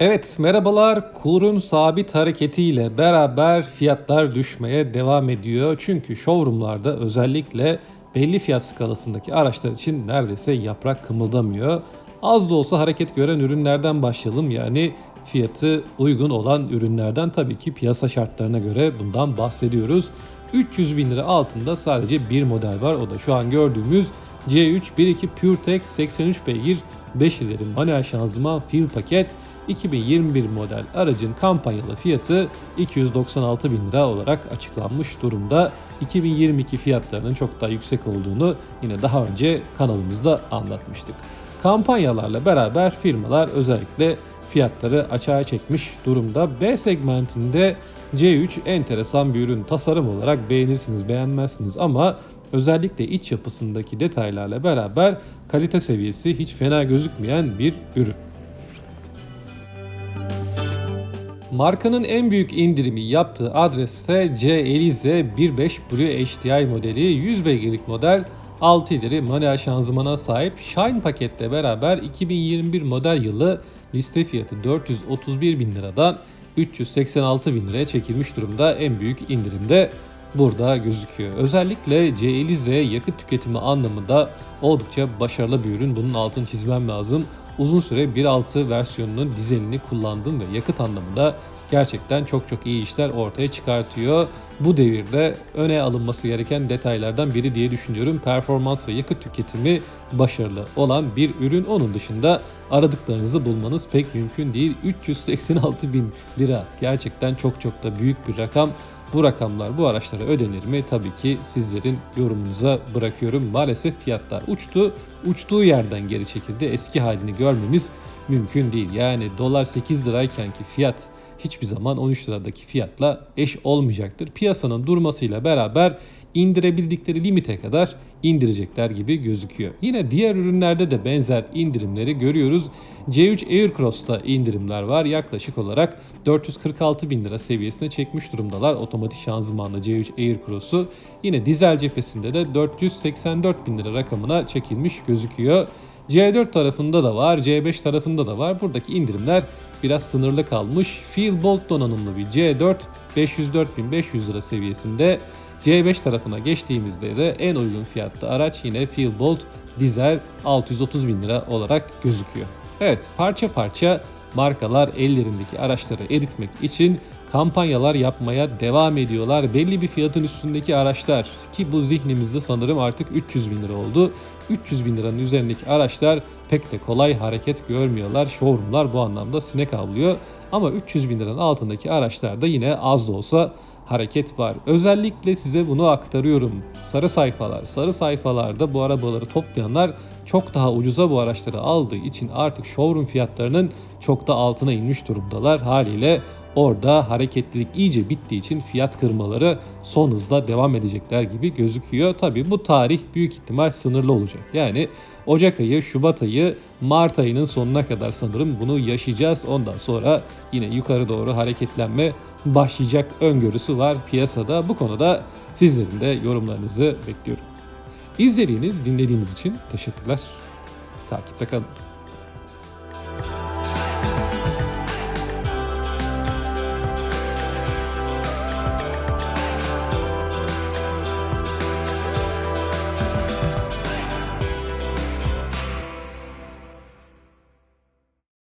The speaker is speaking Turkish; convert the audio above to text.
Evet merhabalar. Kurun sabit hareketiyle beraber fiyatlar düşmeye devam ediyor. Çünkü showroomlarda özellikle belli fiyat skalasındaki araçlar için neredeyse yaprak kımıldamıyor. Az da olsa hareket gören ürünlerden başlayalım. Yani fiyatı uygun olan ürünlerden tabii ki piyasa şartlarına göre bundan bahsediyoruz. 300 bin lira altında sadece bir model var. O da şu an gördüğümüz C3 1.2 PureTech 83 beygir 5 ileri manuel şanzıman fill paket 2021 model aracın kampanyalı fiyatı 296 bin lira olarak açıklanmış durumda. 2022 fiyatlarının çok daha yüksek olduğunu yine daha önce kanalımızda anlatmıştık. Kampanyalarla beraber firmalar özellikle fiyatları açığa çekmiş durumda. B segmentinde C3 enteresan bir ürün tasarım olarak beğenirsiniz beğenmezsiniz ama özellikle iç yapısındaki detaylarla beraber kalite seviyesi hiç fena gözükmeyen bir ürün. Markanın en büyük indirimi yaptığı adresse C Elize 1.5 Blue HDI modeli 100 beygirlik model 6 ileri manuel şanzımana sahip Shine paketle beraber 2021 model yılı liste fiyatı 431 bin liradan 386 bin liraya çekilmiş durumda en büyük indirimde burada gözüküyor. Özellikle C Elize yakıt tüketimi anlamında oldukça başarılı bir ürün. Bunun altını çizmem lazım uzun süre 1.6 versiyonunun dizelini kullandım ve yakıt anlamında gerçekten çok çok iyi işler ortaya çıkartıyor. Bu devirde öne alınması gereken detaylardan biri diye düşünüyorum. Performans ve yakıt tüketimi başarılı olan bir ürün. Onun dışında aradıklarınızı bulmanız pek mümkün değil. 386 bin lira gerçekten çok çok da büyük bir rakam. Bu rakamlar bu araçlara ödenir mi? Tabii ki sizlerin yorumunuza bırakıyorum. Maalesef fiyatlar uçtu. Uçtuğu yerden geri çekildi. Eski halini görmemiz mümkün değil. Yani dolar 8 lirayken ki fiyat hiçbir zaman 13 liradaki fiyatla eş olmayacaktır. Piyasanın durmasıyla beraber indirebildikleri limite kadar indirecekler gibi gözüküyor. Yine diğer ürünlerde de benzer indirimleri görüyoruz. C3 Aircross'ta indirimler var. Yaklaşık olarak 446 bin lira seviyesine çekmiş durumdalar otomatik şanzımanlı C3 Aircross'u. Yine dizel cephesinde de 484 bin lira rakamına çekilmiş gözüküyor. C4 tarafında da var, C5 tarafında da var. Buradaki indirimler biraz sınırlı kalmış. Feel Bolt donanımlı bir C4 504.500 lira seviyesinde. C5 tarafına geçtiğimizde de en uygun fiyatlı araç yine Feel Bolt dizel 630 bin lira olarak gözüküyor. Evet parça parça markalar ellerindeki araçları eritmek için kampanyalar yapmaya devam ediyorlar. Belli bir fiyatın üstündeki araçlar ki bu zihnimizde sanırım artık 300 bin lira oldu. 300 bin liranın üzerindeki araçlar pek de kolay hareket görmüyorlar. Showroomlar bu anlamda sinek avlıyor. Ama 300 bin liranın altındaki araçlarda yine az da olsa hareket var. Özellikle size bunu aktarıyorum. Sarı sayfalar, sarı sayfalarda bu arabaları toplayanlar çok daha ucuza bu araçları aldığı için artık showroom fiyatlarının çok da altına inmiş durumdalar. Haliyle orada hareketlilik iyice bittiği için fiyat kırmaları son hızla devam edecekler gibi gözüküyor. Tabi bu tarih büyük ihtimal sınırlı olacak. Yani Ocak ayı, Şubat ayı, Mart ayının sonuna kadar sanırım bunu yaşayacağız. Ondan sonra yine yukarı doğru hareketlenme başlayacak öngörüsü var piyasada. Bu konuda sizlerin de yorumlarınızı bekliyorum. İzlediğiniz, dinlediğiniz için teşekkürler. Takipte kalın.